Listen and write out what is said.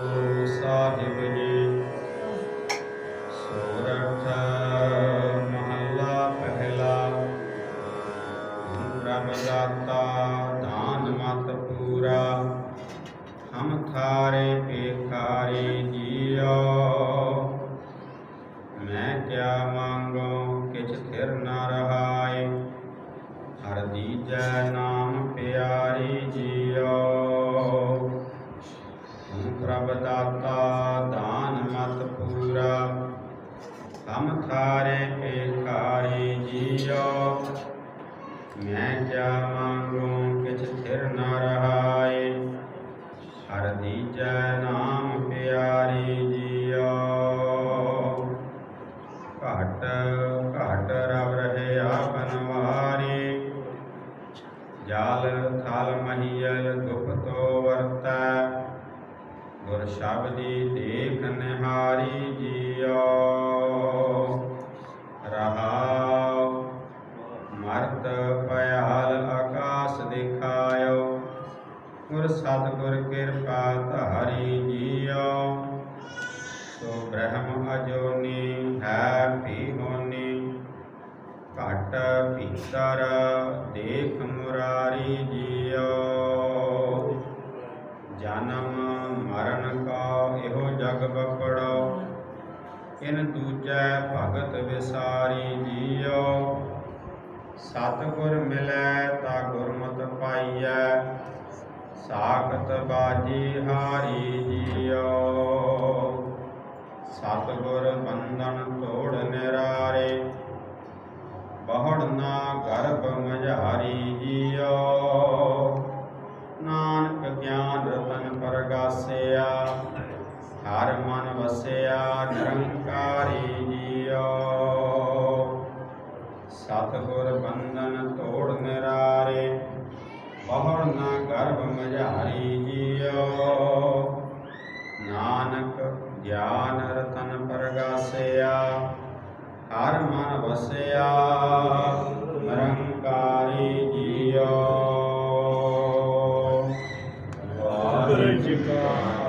ਗੁਰੂ ਸਾਹਿਬ ਜੀ ਸੋਰਠ ਮਹੱਲਾ ਪਹਿਲਾ। ਪ੍ਰਭ ਦਾਤਾ ਦਾਨ ਮਤ ਪੂਰਾ। ਹਮ ਥਾਰੇ ਭੇਖਾਰੀ ਜੀਓ। ਪੂਰਾ ਹਮ ਥਾਰੇ ਭੇਖਾਰੀ ਜੀਓ, ਮੈਂ ਕਿਆ ਮੰਗੂ ਕਿਛ ਥਿਰ ਨ ਰਹਾਏ। ਹਰ ਦੀਜੈ ਨਾਮ ਪਿਆਰੀ ਜੀਓ। ਘਟ ਘਟ ਰਵ ਰਹਿਆ ਬਨਵਾਰੀ ਜਾਲ ਥਲ ਮਹੀਲ ਗੁਪਤੋ ਵਰਤੈ। ਗੁਰ ਸ਼ਬਦੀ ਦੇਖ ਨਿਹਾਰੀ ਜੀਓ। ਰਹਾਉ, ਮਰਤ ਪਿਆਲ ਆਕਾਸ ਦਿਖਾਇਓ। ਗੁਰ ਸਤਿਗੁਰ ਕਿਰਪਾ ਧਾਰੀ ਜੀਓ। ਸੋ ਬ੍ਰਹਮ ਅਜੋਨੀ ਹੈ ਭੀ ਹੋਨੀ ਘਟ ਭੀਤਰ ਦੇਖ ਮੁਰਾਰੀ ਜੀ ਇਨ ਦੂਜੈ ਭਗਤ ਵਿਸਾਰੀ ਜੀਓ ਸਤਿਗੁਰ ਮਿਲੈ ਤਾ ਗੁਰਮਤਿ ਪਾਈਐ, ਸਾਖਤ ਬਾਜੀ ਹਾਰੀ ਜੀਓ ਸਤਿਗੁਰ ਬੰਧਨ ਤੋੜ ਨਿਰਾਰੇ, ਬਹੁੜ ਨਾ ਗਰਭ ਮਝਾਰੀ ਜੀਓ ਨਾਨਕ ਗਿਆਨ ਰਤਨ ਪਰਗਾਸਿਆ ਹਰ ਮਨ ਵਸਿਆ ਨਿਰੰਕਾਰੀ ਜੀਓ। ਸਤਗੁਰ ਬੰਧਨ ਤੋੜ ਨਿਰਾਰੇ ਪਹੁੜ ਨਾ ਗਰਭ ਮਝਾਰੀ ਜੀਓ। ਨਾਨਕ ਗਿਆਨ ਰਤਨ ਪ੍ਰਗਾਸਿਆ, ਹਰ ਮਨ ਵਸਿਆ, ਨਿਰੰਕਾਰੀ ਜੀਓ। ਵਾਹਿਗੁਰੂ ਜੀ ਕਾ